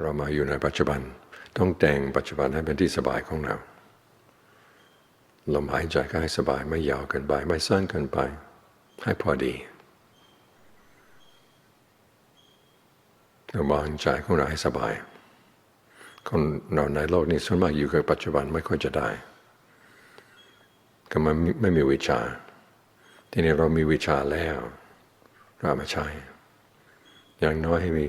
เรามาอยู่ในปัจจุบัน ต้องแต่งปัจจุบันให้เป็นที่สบายของเราลมหายใจก็ให้สบายไม่ยาวเกินไปไม่สั้นเกินไป ให้พอดีเราวางใจของเราให้สบาย คนเราในโลกนี้ส่วนมากอยู่กับปัจจุบันไม่ค่อยจะได้ ก็มันไม่มีวิชา ทีนี้เรามีวิชาแล้วเรามาใช้อย่างน้อยให้มี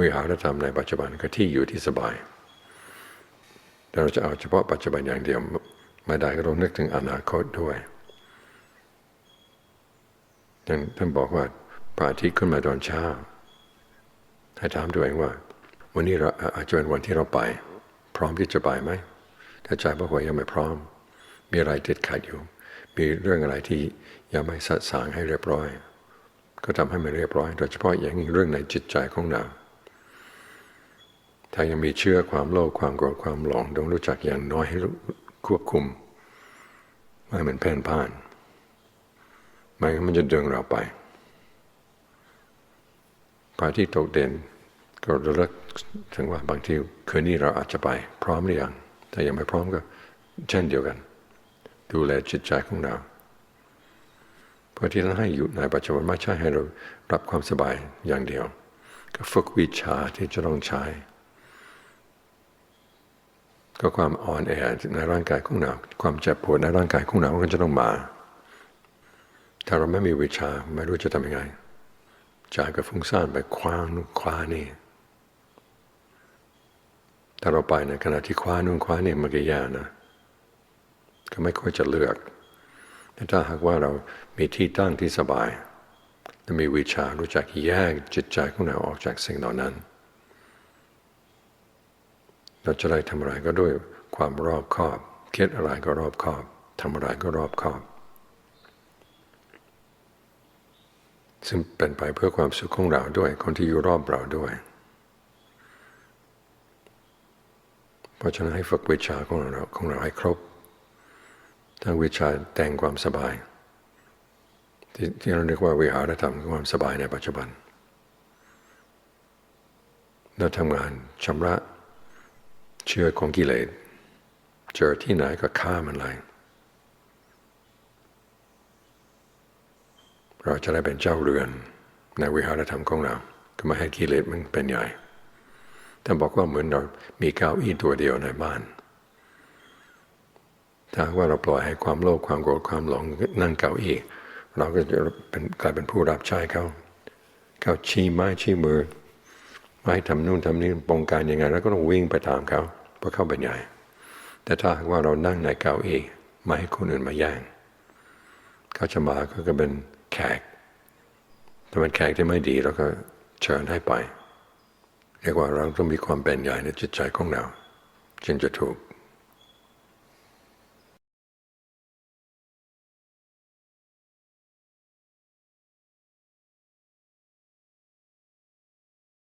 วิหารธรรมในปัจจุบันก็ที่อยู่ที่สบาย แต่เราจะเอาเฉพาะปัจจุบันอย่างเดียวไม่ได้ก็ต้องนึกถึงอนาคตด้วยอย่างท่านบอกว่าพระอาทิตย์ขึ้นมาตอนเช้า ให้ถามตัวเองว่า วันนี้เราอาจจะเป็นวันที่เราไป พร้อมที่จะไปไหม ถ้าใจบอกว่ายังไม่พร้อม มีอะไรติดขัดอยู่ มีเรื่องอะไรที่ยังไม่สัดสางให้เรียบร้อย ก็ทำให้มันเรียบร้อย โดยเฉพาะอย่างยิ่งเรื่องในจิตใจของเรา ถ้ายังมีเชื่อความโลภความโกรธความหลงต้องรู้จักอย่างน้อยให้ควบคุมไม่ให้มันแพ่นพ่านไม่งั้นมันจะดึงเราไปพระที่ตกเด่นก็ระลึกถึงว่าบางทีคืนนี้เราอาจจะไป พร้อมหรือยังถ้ายังไม่พร้อมก็ เช่นเดียวกัน ดูแลจิตใจของเราเพื่อที่จะให้อยู่ในปัจจุบันไม่ใช่ให้เรารับความสบายอย่างเดียว ก็ฝึกวิชาที่จะต้องใช้ ก็ความอ่อนแอในร่างกายของเรา ความเจ็บปวดในร่างกายของเราก็จะต้องมา ถ้าเราไม่มีวิชาไม่รู้จะทำยังไงใจก็ฟุ้งซ่านไปคว้างนู่นคว้านี่ถ้าเราไปในขณะที่คว้านู่นคว้านี่มันก็แย่นะ ก็ไม่ค่อยจะเลือกแต่ถ้าหากว่าเรามีที่ตั้งที่สบายและมีวิชารู้จักแยกจิตใจของเราออกจากสิ่งเหล่านั้น เราจะได้ทำอะไรก็ด้วยความรอบคอบคิดอะไรก็รอบคอบทำอะไรก็รอบคอบ ซึ่งเป็นไปเพื่อความสุขของเราด้วย คนที่อยู่รอบเราด้วย เพราะฉะนั้นให้ฝึกวิชาของเราของเราให้ครบทั้งวิชาแต่งความสบายที่ที่เราเรียกว่าวิหารธรรมความสบายในปัจจุบันเราทำงานชำระ เชื้อของกิเลสเจอที่ไหนก็ฆ่ามันเลย เราจะได้เป็นเจ้าเรือนในวิหารธรรมของเรา ก็ไม่ให้กิเลสมันเป็นใหญ่ท่านบอกว่าเหมือนเรามีเก้าอี้ตัวเดียวในบ้าน ถ้าว่าเราปล่อยให้ความโลภความโกรธความหลงนั่งเก้าอี้เราก็จะเป็นกลายเป็นผู้รับใช้เขาเขาชี้ไม้ชี้มือ ไม่ทำนู่นทำนี่ปองการยังไง แล้วก็ต้องวิ่งไปตามเขาเพราะเขาเป็นใหญ่ แต่ถ้าว่าเรานั่งในเก้าอี้ไม่ให้คนอื่นมาแย่งเขาจะมาก็เป็นแขกถ้าเป็นแขกที่ไม่ดีเราก็เชิญให้ไปเรียกว่าเราต้องมีความเป็นใหญ่ในจิตใจของเราจึงจะถูก